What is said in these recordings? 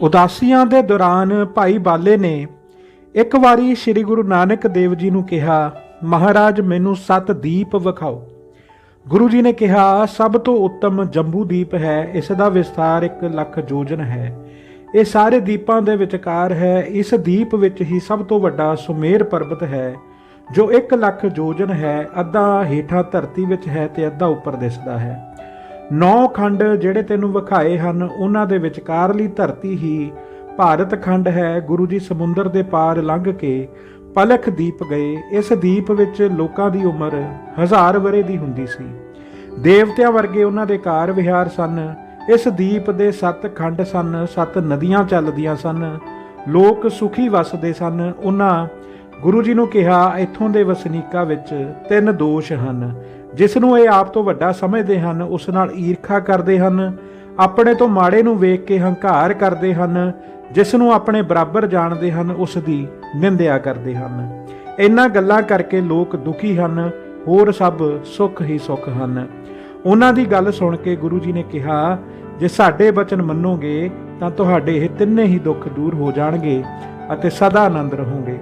ਉਦਾਸੀਆਂ ਦੇ ਦੌਰਾਨ ਭਾਈ ਬਾਲੇ ਨੇ ਇੱਕ ਵਾਰੀ ਸ੍ਰੀ ਗੁਰੂ ਨਾਨਕ ਦੇਵ ਜੀ ਨੂੰ ਕਿਹਾ, ਮਹਾਰਾਜ, ਮੈਨੂੰ ਸੱਤ ਦੀਪ ਵਿਖਾਓ। ਗੁਰੂ ਜੀ ਨੇ ਕਿਹਾ, ਸਭ ਤੋਂ ਉੱਤਮ ਜੰਬੂ ਦੀਪ ਹੈ, ਇਸ ਦਾ ਵਿਸਤਾਰ 1 ਲੱਖ ਯੋਜਨ ਹੈ। ਇਹ ਸਾਰੇ ਦੀਪਾਂ ਦੇ ਵਿਚਕਾਰ ਹੈ, ਇਸ ਦੀਪ ਵਿੱਚ ਹੀ ਸਭ ਤੋਂ ਵੱਡਾ ਸੁਮੇਰ ਪਰਬਤ ਹੈ, ਜੋ 1 ਲੱਖ ਯੋਜਨ ਹੈ, ਅੱਧਾ ਹੇਠਾਂ ਧਰਤੀ ਵਿੱਚ ਹੈ ਤੇ ਅੱਧਾ ਉੱਪਰ ਦਿਸਦਾ ਹੈ। ਨੌ ਖੰਡ ਜਿਹੜੇ ਤੈਨੂੰ ਵਿਖਾਏ ਹਨ, ਉਹਨਾਂ ਦੇ ਵਿਚਕਾਰਲੀ ਧਰਤੀ ਹੀ ਭਾਰਤ ਖੰਡ ਹੈ। ਗੁਰੂ ਜੀ ਸਮੁੰਦਰ ਦੇ ਪਾਰ ਲੰਘ ਕੇ ਪਲਖ ਦੀਪ ਗਏ। ਇਸ ਦੀਪ ਵਿੱਚ ਲੋਕਾਂ ਦੀ ਉਮਰ ਹਜ਼ਾਰ ਵਰੇ ਦੀ ਹੁੰਦੀ ਸੀ। ਦੇਵਤਿਆਂ ਵਰਗੇ ਉਹਨਾਂ ਦੇ ਕਾਰ ਵਿਹਾਰ ਸਨ। ਇਸ ਦੀਪ ਦੇ ਸੱਤ ਖੰਡ ਸਨ, ਸੱਤ ਨਦੀਆਂ ਚੱਲਦੀਆਂ ਸਨ। ਲੋਕ ਸੁਖੀ ਵਸਦੇ ਸਨ। ਉਹਨਾਂ ਗੁਰੂ ਜੀ ਨੂੰ ਕਿਹਾ, ਇੱਥੋਂ ਦੇ ਵਸਨੀਕਾਂ ਵਿੱਚ ਤਿੰਨ ਦੋਸ਼ ਹਨ। ਜਿਸ ਨੂੰ ਇਹ ਆਪ ਤੋਂ ਵੱਡਾ ਸਮਝਦੇ ਹਨ, ਉਸ ਨਾਲ ਈਰਖਾ ਕਰਦੇ ਹਨ, ਆਪਣੇ ਤੋਂ ਮਾੜੇ ਨੂੰ ਵੇਖ ਕੇ ਹੰਕਾਰ ਕਰਦੇ ਹਨ ਜਿਸ ਨੂੰ ਆਪਣੇ ਬਰਾਬਰ ਜਾਣਦੇ ਹਨ, ਉਸ ਦੀ ਨਿੰਦਿਆ ਕਰਦੇ ਹਨ। ਇਹਨਾਂ ਗੱਲਾਂ ਕਰਕੇ ਲੋਕ ਦੁਖੀ ਹਨ, ਹੋਰ ਸਭ ਸੁੱਖ ਹੀ ਸੁੱਖ ਹਨ। ਉਹਨਾਂ ਦੀ ਗੱਲ ਸੁਣ ਕੇ ਗੁਰੂ ਜੀ ਨੇ ਕਿਹਾ, ਜੇ ਸਾਡੇ ਬਚਨ ਮੰਨੋਗੇ, ਤਾਂ ਤੁਹਾਡੇ ਇਹ ਤਿੰਨੇ ਹੀ ਦੁੱਖ ਦੂਰ ਹੋ ਜਾਣਗੇ ਅਤੇ ਸਦਾ ਆਨੰਦ ਰਹੋਗੇ।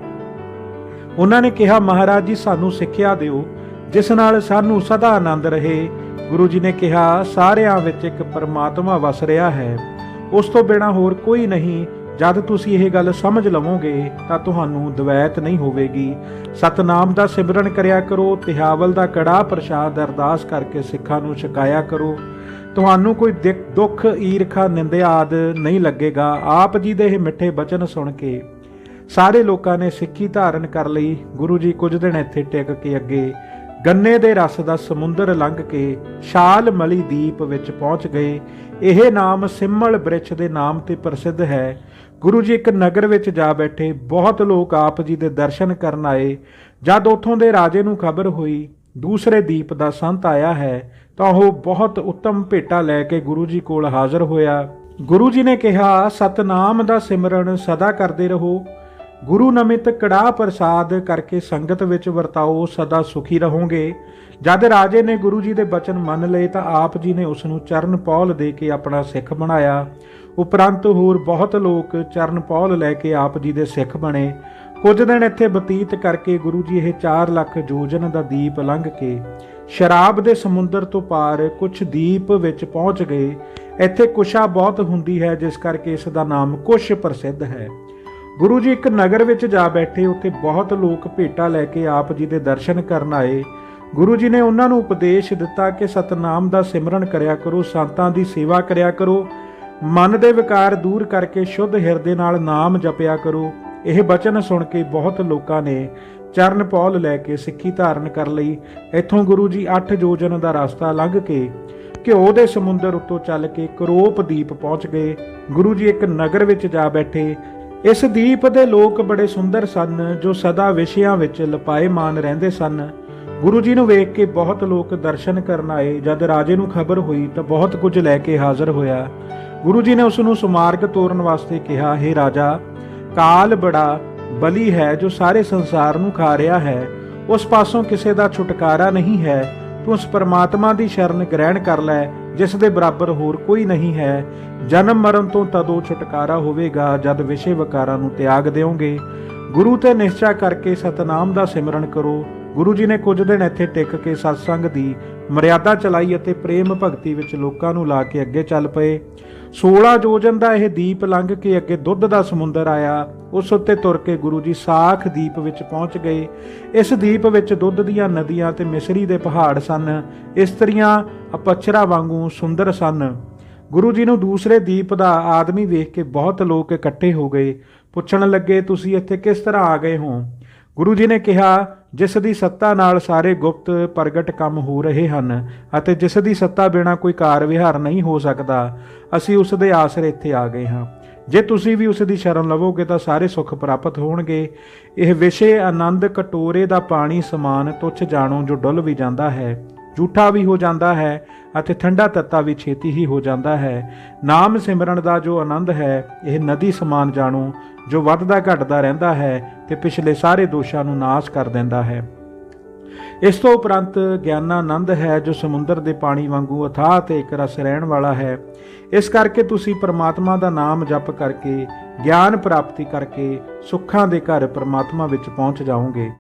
ਉਹਨਾਂ ਨੇ ਕਿਹਾ, ਮਹਾਰਾਜ ਜੀ, ਸਾਨੂੰ ਸਿੱਖਿਆ ਦਿਓ। ਜਿਸ ਨਾਲ ਸਾਨੂੰ ਸਦਾ ਆਨੰਦ ਰਹੇ। ਗੁਰੂ ਜੀ ਨੇ ਕਿਹਾ, ਸਾਰਿਆਂ ਵਿੱਚ ਇੱਕ ਪਰਮਾਤਮਾ ਵਸ ਰਿਹਾ ਹੈ। ਉਸ ਤੋਂ ਬਿਨਾ ਹੋਰ ਕੋਈ ਨਹੀਂ। ਜਦ ਤੁਸੀਂ ਇਹ ਗੱਲ ਸਮਝ ਲਵੋਗੇ, ਤਾਂ ਤੁਹਾਨੂੰ ਦਵੈਤ ਨਹੀਂ ਹੋਵੇਗੀ। ਸਤਨਾਮ ਦਾ ਸਿਮਰਨ ਕਰਿਆ ਕਰੋ, ਤਿਹਾਵਲ ਦਾ ਕੜਾ ਪ੍ਰਸ਼ਾਦ ਅਰਦਾਸ ਕਰਕੇ ਸਿੱਖਾਂ ਨੂੰ ਛਕਾਇਆ ਕਰੋ। ਤੁਹਾਨੂੰ ਕੋਈ ਦਿੱਖ- ਦੁੱਖ, ਈਰਖਾ, ਨਿੰਦਿਆ ਆਦ ਨਹੀਂ ਲੱਗੇਗਾ। ਆਪ ਜੀ ਦੇ ਇਹ ਮਿੱਠੇ ਬਚਨ ਸੁਣ ਕੇ ਸਾਰੇ ਲੋਕਾਂ ਨੇ ਸਿੱਖੀ ਧਾਰਨ ਕਰ ਲਈ। ਗੁਰੂ ਜੀ ਕੁਝ ਦਿਨ ਇੱਥੇ ਟਿਕ ਕੇ ਅੱਗੇ। ਗੰਨੇ ਦੇ ਰਸ ਦਾ ਸਮੁੰਦਰ ਲੰਘ ਕੇ ਸ਼ਾਲ ਮਲੀ ਦੀਪ ਵਿੱਚ ਪਹੁੰਚ ਗਏ। ਇਹ ਨਾਮ ਸਿੰਮਲ ਬ੍ਰਿਛ ਦੇ ਨਾਮ ਤੇ ਪ੍ਰਸਿੱਧ ਹੈ। ਗੁਰੂ ਜੀ ਇੱਕ ਨਗਰ ਵਿੱਚ ਜਾ ਬੈਠੇ ਬਹੁਤ ਲੋਕ ਆਪ ਜੀ ਦੇ ਦਰਸ਼ਨ ਕਰਨ ਆਏ। ਜਦ ਉੱਥੋਂ ਦੇ ਰਾਜੇ ਨੂੰ ਖਬਰ ਹੋਈ, ਦੂਸਰੇ ਦੀਪ ਦਾ ਸੰਤ ਆਇਆ ਹੈ, ਤਾਂ ਉਹ ਬਹੁਤ ਉੱਤਮ ਭੇਟਾ ਲੈ ਕੇ ਗੁਰੂ ਜੀ ਕੋਲ ਹਾਜ਼ਰ ਹੋਇਆ। ਗੁਰੂ ਜੀ ਨੇ ਕਿਹਾ, ਸਤਨਾਮ ਦਾ ਸਿਮਰਨ ਸਦਾ ਕਰਦੇ ਰਹੋ। ਗੁਰੂ ਨਮਿਤ ਕੜਾ ਪ੍ਰਸਾਦ ਕਰਕੇ ਸੰਗਤ ਵਿੱਚ ਵਰਤਾਓ, ਸਦਾ ਸੁਖੀ ਰਹੋਗੇ। ਜਦ ਰਾਜੇ ਨੇ ਗੁਰੂ ਜੀ ਦੇ ਬਚਨ ਮੰਨ ਲਏ ਤਾਂ ਆਪ ਜੀ ਨੇ ਉਸ ਨੂੰ ਚਰਨ ਪੌਲ ਦੇ ਕੇ ਆਪਣਾ ਸਿੱਖ ਬਣਾਇਆ। ਉਪਰੰਤ ਹੋਰ ਬਹੁਤ ਲੋਕ ਚਰਨ ਪੌਲ ਲੈ ਕੇ ਆਪ ਜੀ ਦੇ ਸਿੱਖ ਬਣੇ। ਕੁਝ ਦਿਨ ਇੱਥੇ ਬਤੀਤ ਕਰਕੇ ਗੁਰੂ ਜੀ ਇਹ 4 ਲੱਖ ਜੋਜਨ ਦਾ ਦੀਪ ਲੰਘ ਕੇ ਸ਼ਰਾਬ ਦੇ ਸਮੁੰਦਰ ਤੋਂ ਪਾਰ ਕੁਛ ਦੀਪ ਵਿੱਚ ਪਹੁੰਚ ਗਏ। ਇੱਥੇ ਕੁਸ਼ਾ ਬਹੁਤ ਹੁੰਦੀ ਹੈ, ਜਿਸ ਕਰਕੇ ਇਸ ਦਾ ਨਾਮ ਕੁਸ਼ ਪ੍ਰਸਿੱਧ ਹੈ। ਗੁਰੂ ਜੀ ਇੱਕ ਨਗਰ ਵਿੱਚ ਜਾ ਬੈਠੇ, ਉੱਥੇ ਬਹੁਤ ਲੋਕ ਭੇਟਾ ਲੈ ਕੇ ਆਪ ਜੀ ਦੇ ਦਰਸ਼ਨ ਕਰਨ ਆਏ। ਗੁਰੂ ਜੀ ਨੇ ਉਹਨਾਂ ਨੂੰ ਉਪਦੇਸ਼ ਦਿੱਤਾ ਕਿ ਸਤਨਾਮ ਦਾ ਸਿਮਰਨ ਕਰਿਆ ਕਰੋ, ਸੰਤਾਂ ਦੀ ਸੇਵਾ ਕਰਿਆ ਕਰੋ। ਮਨ ਦੇ ਵਿਕਾਰ ਦੂਰ ਕਰਕੇ ਸ਼ੁੱਧ ਹਿਰਦੇ ਨਾਲ ਨਾਮ ਜਪਿਆ ਕਰੋ। ਇਹ ਬਚਨ ਸੁਣ ਕੇ ਬਹੁਤ ਲੋਕਾਂ ਨੇ ਚਰਨ ਪੌਲ ਲੈ ਕੇ ਸਿੱਖੀ ਧਾਰਨ ਕਰ ਲਈ। ਇੱਥੋਂ ਗੁਰੂ ਜੀ 8 ਯੋਜਨ ਦਾ ਰਸਤਾ ਲੰਘ ਕੇ ਘਿਓ ਦੇ ਸਮੁੰਦਰ ਉੱਤੋਂ ਚੱਲ ਕੇ ਕਰੋਪ ਦੀਪ ਪਹੁੰਚ ਗਏ। ਗੁਰੂ ਜੀ ਇੱਕ ਨਗਰ ਵਿੱਚ ਜਾ ਬੈਠੇ ਇਸ ਦੀਪ ਦੇ ਲੋਕ ਬੜੇ ਸੁੰਦਰ ਸਨ, ਜੋ ਸਦਾ ਵਿਸ਼ਿਆਂ ਵਿੱਚ ਲਪਾਏਮਾਨ ਰਹਿੰਦੇ ਸਨ। ਗੁਰੂ ਜੀ ਨੂੰ ਵੇਖ ਕੇ ਬਹੁਤ ਲੋਕ ਦਰਸ਼ਨ ਕਰਨ ਆਏ। ਜਦ ਰਾਜੇ ਨੂੰ ਖਬਰ ਹੋਈ ਤਾਂ ਬਹੁਤ ਕੁਝ ਲੈ ਕੇ ਹਾਜ਼ਰ ਹੋਇਆ। ਗੁਰੂ ਜੀ ਨੇ ਉਸ ਨੂੰ ਸੁਮਾਰਗ ਤੋਰਨ ਵਾਸਤੇ ਕਿਹਾ हे ਰਾਜਾ, ਕਾਲ ਬੜਾ ਬਲੀ ਹੈ ਜੋ ਸਾਰੇ ਸੰਸਾਰ ਨੂੰ ਖਾ ਰਿਹਾ ਹੈ। ਉਸ ਪਾਸੋਂ ਕਿਸੇ ਦਾ ਛੁਟਕਾਰਾ ਨਹੀਂ ਹੈ। ਤੂੰ ਉਸ ਪਰਮਾਤਮਾ ਦੀ ਸ਼ਰਨ ਗ੍ਰਹਿਣ ਕਰ ਲੈ। ਜਿਸ ਦੇ ਬਰਾਬਰ ਹੋਰ ਕੋਈ ਨਹੀਂ ਹੈ। ਜਨਮ ਮਰਨ ਤੋਂ ਤਦੋਂ ਛੁਟਕਾਰਾ ਹੋਵੇਗਾ ਜਦ ਵਿਸ਼ੇ ਵਿਕਾਰਾਂ ਨੂੰ ਤਿਆਗ ਦਿਓਗੇ। ਗੁਰੂ ਤੇ ਨਿਸ਼ਚਾ ਕਰਕੇ ਸਤਨਾਮ ਦਾ ਸਿਮਰਨ ਕਰੋ। ਗੁਰੂ ਜੀ ਨੇ ਕੁਝ ਦਿਨ ਇੱਥੇ ਟਿਕ ਕੇ ਸਤਸੰਗ ਦੀ ਮਰਿਆਦਾ ਚਲਾਈ ਅਤੇ ਪ੍ਰੇਮ ਭਗਤੀ ਵਿੱਚ ਲੋਕਾਂ ਨੂੰ ਲਾ ਕੇ ਅੱਗੇ ਚੱਲ ਪਏ। 16 ਜੋਜਨ ਦਾ ਇਹ ਦੀਪ ਲੰਘ ਕੇ ਅੱਗੇ ਦੁੱਧ ਦਾ ਸਮੁੰਦਰ ਆਇਆ। ਉਸ ਉੱਤੇ ਤੁਰ ਕੇ ਗੁਰੂ ਜੀ ਸਾਖ ਦੀਪ ਵਿੱਚ ਪਹੁੰਚ ਗਏ। ਇਸ ਦੀਪ ਵਿੱਚ ਦੁੱਧ ਦੀਆਂ ਨਦੀਆਂ ਤੇ ਮਿਸਰੀ ਦੇ ਪਹਾੜ ਸਨ। ਇਸਤਰੀਆਂ ਅਪਛਰਾ ਵਾਂਗੂ ਸੁੰਦਰ ਸਨ। ਗੁਰੂ ਜੀ ਨੂੰ ਦੂਸਰੇ ਦੀਪ ਦਾ ਆਦਮੀ ਵੇਖ ਕੇ ਬਹੁਤ ਲੋਕ ਇਕੱਠੇ ਹੋ ਗਏ। ਪੁੱਛਣ ਲੱਗੇ, ਤੁਸੀਂ ਇੱਥੇ ਕਿਸ ਤਰ੍ਹਾਂ ਆ ਗਏ ਹੋ? ਗੁਰੂ ਜੀ ਨੇ ਕਿਹਾ ਜਿਸ ਦੀ ਸੱਤਾ ਨਾਲ ਸਾਰੇ ਗੁਪਤ ਪ੍ਰਗਟ ਕੰਮ ਹੋ ਰਹੇ ਹਨ ਅਤੇ ਜਿਸ ਦੀ ਸੱਤਾ ਬਿਨਾ ਕੋਈ ਕਾਰ ਵਿਹਾਰ ਨਹੀਂ ਹੋ ਸਕਦਾ, ਅਸੀਂ ਉਸ ਦੇ ਆਸਰੇ ਇੱਥੇ ਆ ਗਏ ਹਾਂ। ਜੇ ਤੁਸੀਂ ਵੀ ਉਸ ਦੀ ਸ਼ਰਨ ਲਵੋਗੇ ਤਾਂ ਸਾਰੇ ਸੁੱਖ ਪ੍ਰਾਪਤ ਹੋਣਗੇ। ਇਹ ਵਿਸ਼ੇ ਆਨੰਦ ਕਟੋਰੇ ਦਾ ਪਾਣੀ ਸਮਾਨ ਤੁੱਛ ਜਾਣੋ ਜੋ ਡੁੱਲ ਵੀ ਜਾਂਦਾ ਹੈ, ਝੂਠਾ ਵੀ ਹੋ ਜਾਂਦਾ ਹੈ ਅਤੇ ਠੰਡਾ ਤੱਤਾ ਵੀ ਛੇਤੀ ਹੀ ਹੋ ਜਾਂਦਾ ਹੈ। ਨਾਮ ਸਿਮਰਨ ਦਾ ਜੋ ਆਨੰਦ ਹੈ, ਇਹ ਨਦੀ ਸਮਾਨ ਜਾਣੋ ਜੋ ਵੱਧਦਾ ਘਟਦਾ ਰਹਿੰਦਾ ਹੈ ਤੇ ਪਿਛਲੇ ਸਾਰੇ ਦੋਸ਼ਾਂ ਨੂੰ ਨਾਸ਼ ਕਰ ਦਿੰਦਾ ਹੈ। ਇਸ ਤੋਂ ਉਪਰੰਤ ਗਿਆਨਾਨੰਦ ਹੈ ਜੋ ਸਮੁੰਦਰ ਦੇ ਪਾਣੀ ਵਾਂਗੂ ਅਥਾਹ ਤੇ ਇੱਕ ਰਸ ਰਹਿਣ ਵਾਲਾ ਹੈ। ਇਸ ਕਰਕੇ ਤੁਸੀਂ ਪਰਮਾਤਮਾ ਦਾ ਨਾਮ ਜਪ ਕਰਕੇ, ਗਿਆਨ ਪ੍ਰਾਪਤੀ ਕਰਕੇ ਸੁੱਖਾਂ ਦੇ ਘਰ ਪਰਮਾਤਮਾ ਵਿੱਚ ਪਹੁੰਚ ਜਾਓਗੇ।